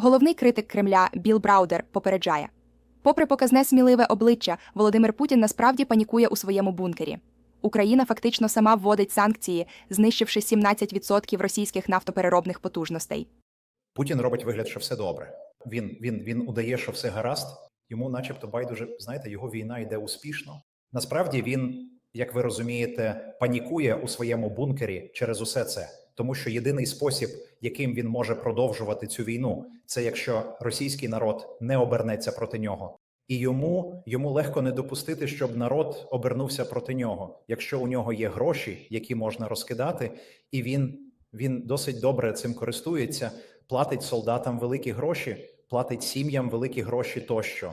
Головний критик Кремля Біл Браудер попереджає: попри показне сміливе обличчя, Володимир Путін насправді панікує у своєму бункері. Україна фактично сама вводить санкції, знищивши 17% російських нафтопереробних потужностей. Путін робить вигляд, що все добре. Він він він удає, що все гаразд. Йому, начебто, байдуже, знаєте, його війна йде успішно. Насправді він, як ви розумієте, панікує у своєму бункері через усе це, тому що єдиний спосіб, яким він може продовжувати цю війну, це якщо російський народ не обернеться проти нього. І йому йому легко не допустити, щоб народ обернувся проти нього, якщо у нього є гроші, які можна розкидати, і він, він досить добре цим користується, платить солдатам великі гроші, платить сім'ям великі гроші тощо.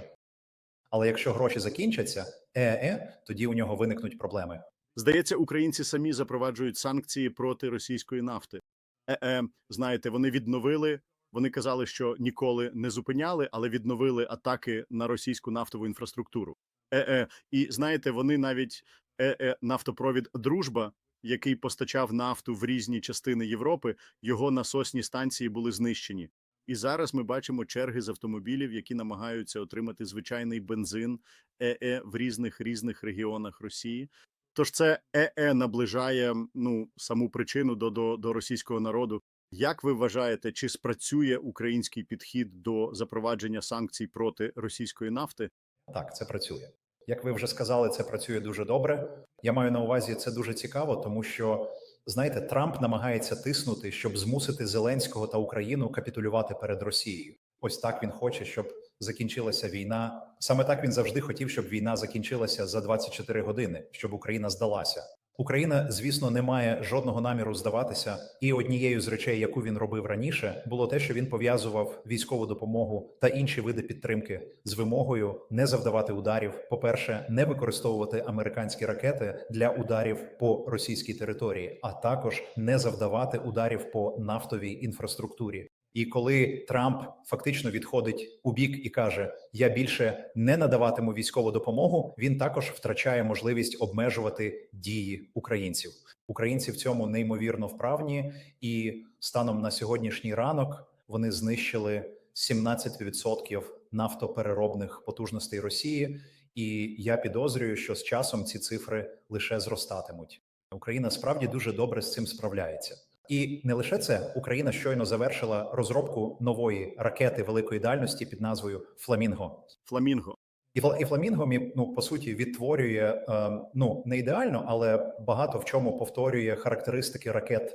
Але якщо гроші закінчаться, е-е, тоді у нього виникнуть проблеми. Здається, українці самі запроваджують санкції проти російської нафти. Е-е, знаєте, вони відновили. Вони казали, що ніколи не зупиняли, але відновили атаки на російську нафтову інфраструктуру. Е-е, і знаєте, вони навіть е-е, нафтопровід Дружба, який постачав нафту в різні частини Європи, його насосні станції були знищені. І зараз ми бачимо черги з автомобілів, які намагаються отримати звичайний бензин ЕЕ в різних різних регіонах Росії. Тож це ЕЕ наближає ну саму причину до, до, до російського народу. Як ви вважаєте, чи спрацює український підхід до запровадження санкцій проти російської нафти? Так, це працює. Як ви вже сказали, це працює дуже добре. Я маю на увазі це дуже цікаво, тому що знаєте, Трамп намагається тиснути, щоб змусити Зеленського та Україну капітулювати перед Росією. Ось так він хоче, щоб закінчилася війна. Саме так він завжди хотів, щоб війна закінчилася за 24 години, щоб Україна здалася. Україна, звісно, не має жодного наміру здаватися, і однією з речей, яку він робив раніше, було те, що він пов'язував військову допомогу та інші види підтримки з вимогою не завдавати ударів. По перше, не використовувати американські ракети для ударів по російській території, а також не завдавати ударів по нафтовій інфраструктурі. І коли Трамп фактично відходить у бік і каже: Я більше не надаватиму військову допомогу, він також втрачає можливість обмежувати дії українців. Українці в цьому неймовірно вправні, і станом на сьогоднішній ранок вони знищили 17% нафтопереробних потужностей Росії. І я підозрюю, що з часом ці цифри лише зростатимуть. Україна справді дуже добре з цим справляється. І не лише це Україна щойно завершила розробку нової ракети великої дальності під назвою Фламінго. Фламінго. І і Фламінго ну по суті відтворює е, ну не ідеально, але багато в чому повторює характеристики ракет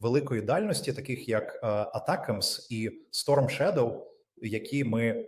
великої дальності, таких як е, Атакамс і Storm Shadow, які ми е,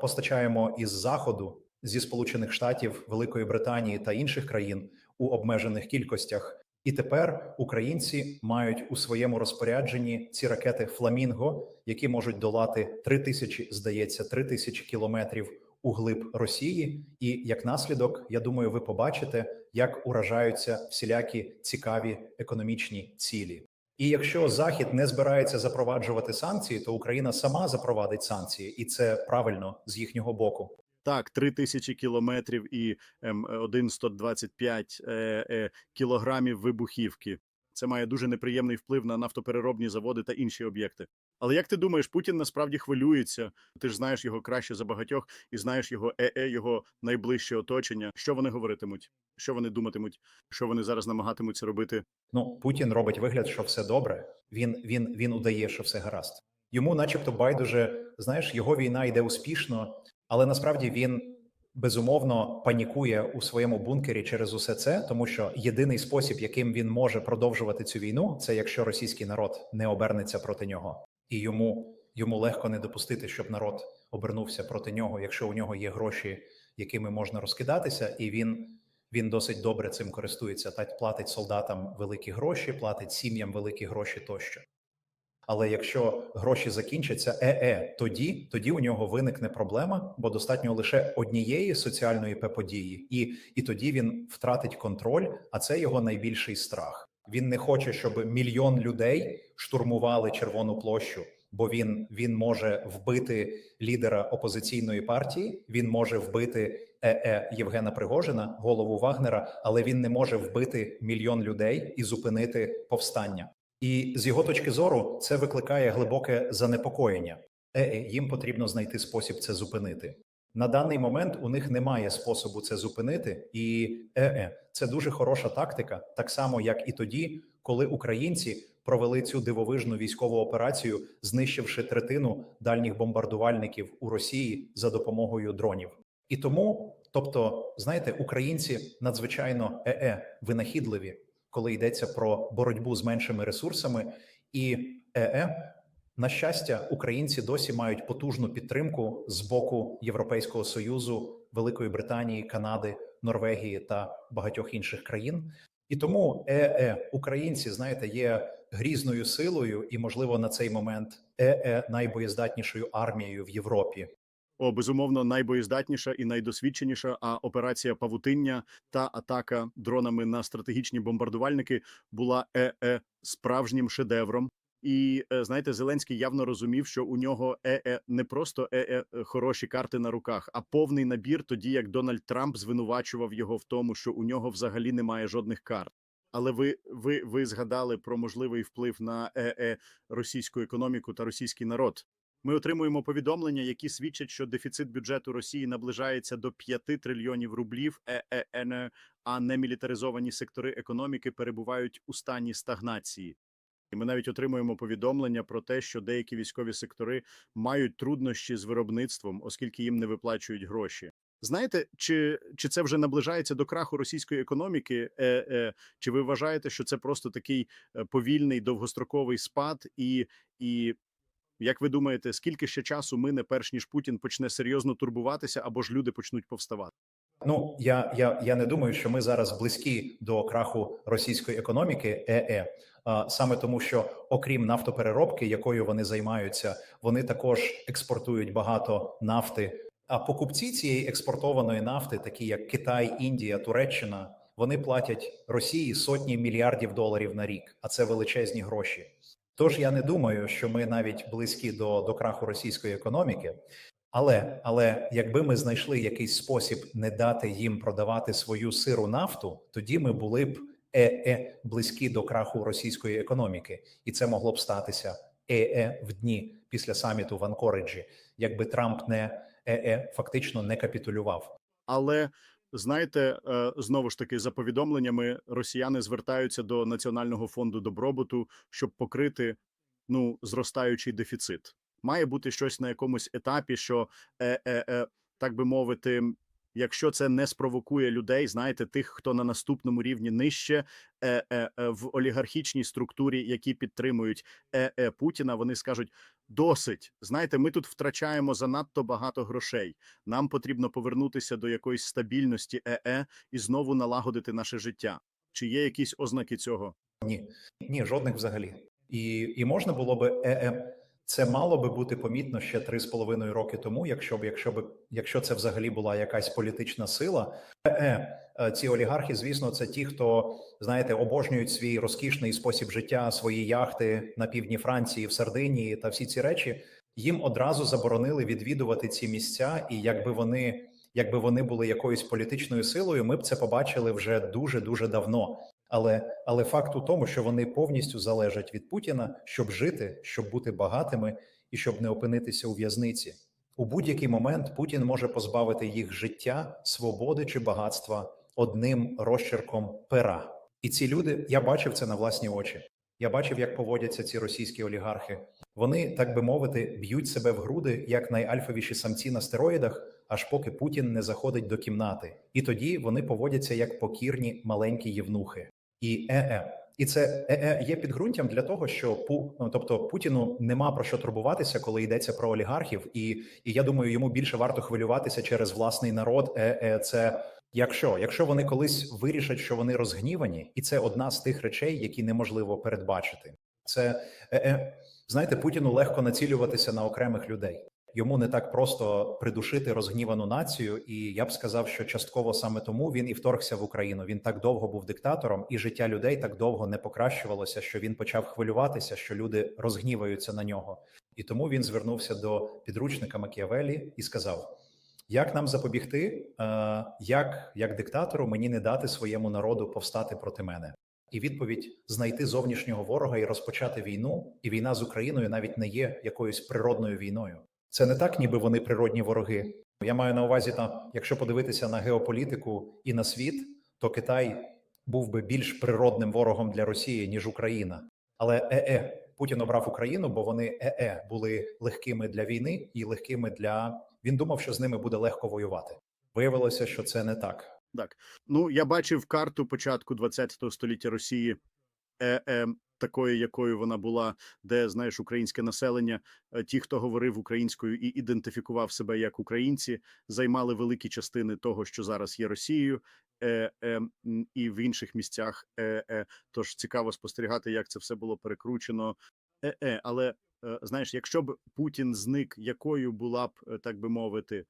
постачаємо із заходу зі Сполучених Штатів, Великої Британії та інших країн у обмежених кількостях. І тепер українці мають у своєму розпорядженні ці ракети Фламінго, які можуть долати три тисячі, здається, три тисячі кілометрів у глиб Росії. І як наслідок, я думаю, ви побачите, як уражаються всілякі цікаві економічні цілі. І якщо Захід не збирається запроваджувати санкції, то Україна сама запровадить санкції, і це правильно з їхнього боку. Так, три тисячі кілометрів і ем, 1,125 е, е, кілограмів вибухівки. Це має дуже неприємний вплив на нафтопереробні заводи та інші об'єкти. Але як ти думаєш, Путін насправді хвилюється? Ти ж знаєш його краще за багатьох і знаєш його ЕЕ, його найближче оточення. Що вони говоритимуть? Що вони думатимуть? Що вони зараз намагатимуться робити? Ну, Путін робить вигляд, що все добре. Він він він удає, що все гаразд. Йому, начебто, байдуже, знаєш, його війна йде успішно, але насправді він безумовно панікує у своєму бункері через усе це, тому що єдиний спосіб, яким він може продовжувати цю війну, це якщо російський народ не обернеться проти нього, і йому йому легко не допустити, щоб народ обернувся проти нього, якщо у нього є гроші, якими можна розкидатися, і він. Він досить добре цим користується та платить солдатам великі гроші, платить сім'ям великі гроші тощо. Але якщо гроші закінчаться, е-е, тоді тоді у нього виникне проблема, бо достатньо лише однієї соціальної події, і, і тоді він втратить контроль. А це його найбільший страх. Він не хоче, щоб мільйон людей штурмували Червону площу, бо він, він може вбити лідера опозиційної партії. Він може вбити ЕЕ Євгена Пригожина, голову Вагнера, але він не може вбити мільйон людей і зупинити повстання. І з його точки зору це викликає глибоке занепокоєння. Е, їм потрібно знайти спосіб це зупинити. На даний момент у них немає способу це зупинити, і е, це дуже хороша тактика, так само як і тоді, коли українці провели цю дивовижну військову операцію, знищивши третину дальніх бомбардувальників у Росії за допомогою дронів. І тому, тобто, знаєте, українці надзвичайно е винахідливі, коли йдеться про боротьбу з меншими ресурсами, і е на щастя, українці досі мають потужну підтримку з боку Європейського союзу, Великої Британії, Канади, Норвегії та багатьох інших країн. І тому ЕЕ українці, знаєте, є грізною силою, і можливо на цей момент ЕЕ найбоєздатнішою армією в Європі. О, безумовно, найбоєздатніша і найдосвідченіша. А операція Павутиння та атака дронами на стратегічні бомбардувальники була ЕЕ справжнім шедевром. І е, знаєте, Зеленський явно розумів, що у нього ЕЕ не просто ЕЕ хороші карти на руках, а повний набір, тоді як Дональд Трамп звинувачував його в тому, що у нього взагалі немає жодних карт. Але ви, ви, ви згадали про можливий вплив на ЕЕ російську економіку та російський народ. Ми отримуємо повідомлення, які свідчать, що дефіцит бюджету Росії наближається до 5 трильйонів рублів. ЕЕН, а немілітаризовані сектори економіки перебувають у стані стагнації. І ми навіть отримуємо повідомлення про те, що деякі військові сектори мають труднощі з виробництвом, оскільки їм не виплачують гроші. Знаєте, чи, чи це вже наближається до краху російської економіки? Е, е, чи ви вважаєте, що це просто такий е, повільний довгостроковий спад? І, і як ви думаєте, скільки ще часу мине, перш ніж Путін почне серйозно турбуватися, або ж люди почнуть повставати? Ну я, я, я не думаю, що ми зараз близькі до краху російської економіки. ЕЕ. А, саме тому, що окрім нафтопереробки, якою вони займаються, вони також експортують багато нафти. А покупці цієї експортованої нафти, такі як Китай, Індія, Туреччина, вони платять Росії сотні мільярдів доларів на рік, а це величезні гроші. Тож я не думаю, що ми навіть близькі до, до краху російської економіки. Але але якби ми знайшли якийсь спосіб не дати їм продавати свою сиру нафту, тоді ми були б е-е близькі до краху російської економіки, і це могло б статися е-е в дні після саміту в Анкориджі, якби Трамп не е-е фактично не капітулював. Але знаєте, е, знову ж таки, за повідомленнями, росіяни звертаються до Національного фонду добробуту, щоб покрити ну зростаючий дефіцит. Має бути щось на якомусь етапі, що е, е, е, так би мовити, якщо це не спровокує людей, знаєте, тих, хто на наступному рівні нижче е, е, е, в олігархічній структурі, які підтримують е, е, Путіна, вони скажуть: досить. Знаєте, ми тут втрачаємо занадто багато грошей. Нам потрібно повернутися до якоїсь стабільності ЕЕ і знову налагодити наше життя. Чи є якісь ознаки цього? Ні, ні, жодних взагалі. І, і можна було би е-е. Це мало би бути помітно ще три з половиною роки тому, якщо б якщо б якщо це взагалі була якась політична сила. Е, е, ці олігархи, звісно, це ті, хто знаєте, обожнюють свій розкішний спосіб життя, свої яхти на півдні Франції, в Сардинії та всі ці речі. Їм одразу заборонили відвідувати ці місця, і якби вони, якби вони були якоюсь політичною силою, ми б це побачили вже дуже дуже давно. Але але факт у тому, що вони повністю залежать від Путіна, щоб жити, щоб бути багатими і щоб не опинитися у в'язниці. У будь-який момент Путін може позбавити їх життя, свободи чи багатства одним розчерком пера. І ці люди я бачив це на власні очі. Я бачив, як поводяться ці російські олігархи. Вони, так би мовити, б'ють себе в груди як найальфовіші самці на стероїдах, аж поки Путін не заходить до кімнати, і тоді вони поводяться як покірні маленькі євнухи. І ЕЕ. І це є підґрунтям для того, що Пу, ну, тобто Путіну нема про що турбуватися, коли йдеться про олігархів, і і я думаю, йому більше варто хвилюватися через власний народ. ЕЕ. Це якщо якщо вони колись вирішать, що вони розгнівані, і це одна з тих речей, які неможливо передбачити. Це ЕЕ. знаєте, Путіну легко націлюватися на окремих людей. Йому не так просто придушити розгнівану націю, і я б сказав, що частково саме тому він і вторгся в Україну. Він так довго був диктатором, і життя людей так довго не покращувалося, що він почав хвилюватися, що люди розгніваються на нього. І тому він звернувся до підручника Макіавелі і сказав: як нам запобігти, як, як диктатору мені не дати своєму народу повстати проти мене. І відповідь знайти зовнішнього ворога і розпочати війну. І війна з Україною навіть не є якоюсь природною війною. Це не так, ніби вони природні вороги. Я маю на увазі, там, якщо подивитися на геополітику і на світ, то Китай був би більш природним ворогом для Росії ніж Україна. Але е-е, Путін обрав Україну, бо вони е-е були легкими для війни і легкими для він думав, що з ними буде легко воювати. Виявилося, що це не так. Так, Ну, я бачив карту початку 20 століття Росії, такою, якою вона була, де знаєш, українське населення, е, ті, хто говорив українською і ідентифікував себе як українці, займали великі частини того, що зараз є Росією, е, е, і в інших місцях. Е, е, тож цікаво спостерігати, як це все було перекручено. Е, е, але е, знаєш, якщо б Путін зник, якою була б, е, так би мовити,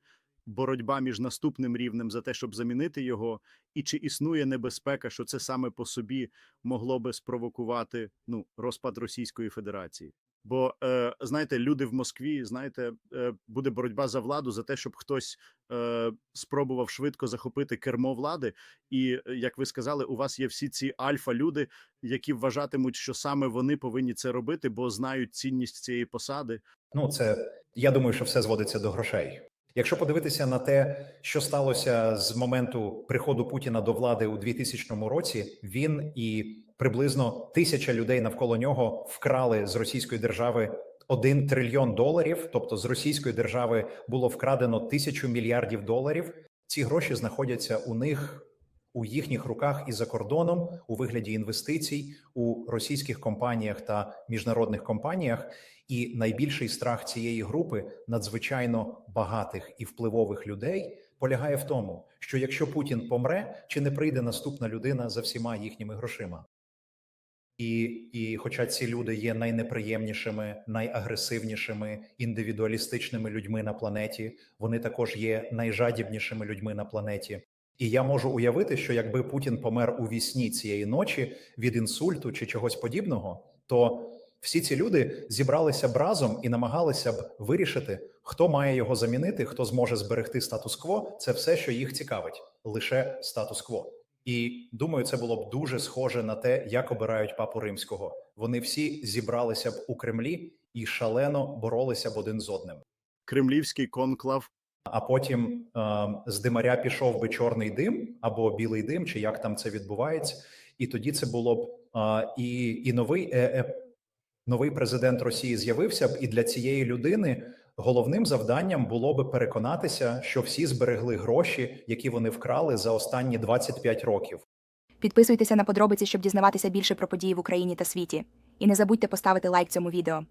боротьба між наступним рівнем за те, щоб замінити його, і чи існує небезпека, що це саме по собі могло би спровокувати ну розпад Російської Федерації? Бо е, знаєте, люди в Москві, знаєте, е, буде боротьба за владу за те, щоб хтось е, спробував швидко захопити кермо влади. І е, як ви сказали, у вас є всі ці альфа-люди, які вважатимуть, що саме вони повинні це робити, бо знають цінність цієї посади. Ну, це я думаю, що все зводиться до грошей. Якщо подивитися на те, що сталося з моменту приходу Путіна до влади у 2000 році, він і приблизно тисяча людей навколо нього вкрали з російської держави один трильйон доларів. Тобто з російської держави було вкрадено тисячу мільярдів доларів. Ці гроші знаходяться у них у їхніх руках і за кордоном у вигляді інвестицій у російських компаніях та міжнародних компаніях. І найбільший страх цієї групи надзвичайно багатих і впливових людей полягає в тому, що якщо Путін помре, чи не прийде наступна людина за всіма їхніми грошима. І, і хоча ці люди є найнеприємнішими, найагресивнішими, індивідуалістичними людьми на планеті, вони також є найжадібнішими людьми на планеті. І я можу уявити, що якби Путін помер у вісні цієї ночі від інсульту чи чогось подібного, то всі ці люди зібралися б разом і намагалися б вирішити, хто має його замінити, хто зможе зберегти статус-кво. Це все, що їх цікавить, лише статус-кво. І думаю, це було б дуже схоже на те, як обирають папу римського. Вони всі зібралися б у Кремлі і шалено боролися б один з одним. Кремлівський конклав А потім е, з димаря пішов би чорний дим або білий дим, чи як там це відбувається, і тоді це було б е, і, і новий е, е, новий президент Росії з'явився б, і для цієї людини головним завданням було би переконатися, що всі зберегли гроші, які вони вкрали за останні 25 років. Підписуйтеся на подробиці, щоб дізнаватися більше про події в Україні та світі. І не забудьте поставити лайк цьому відео.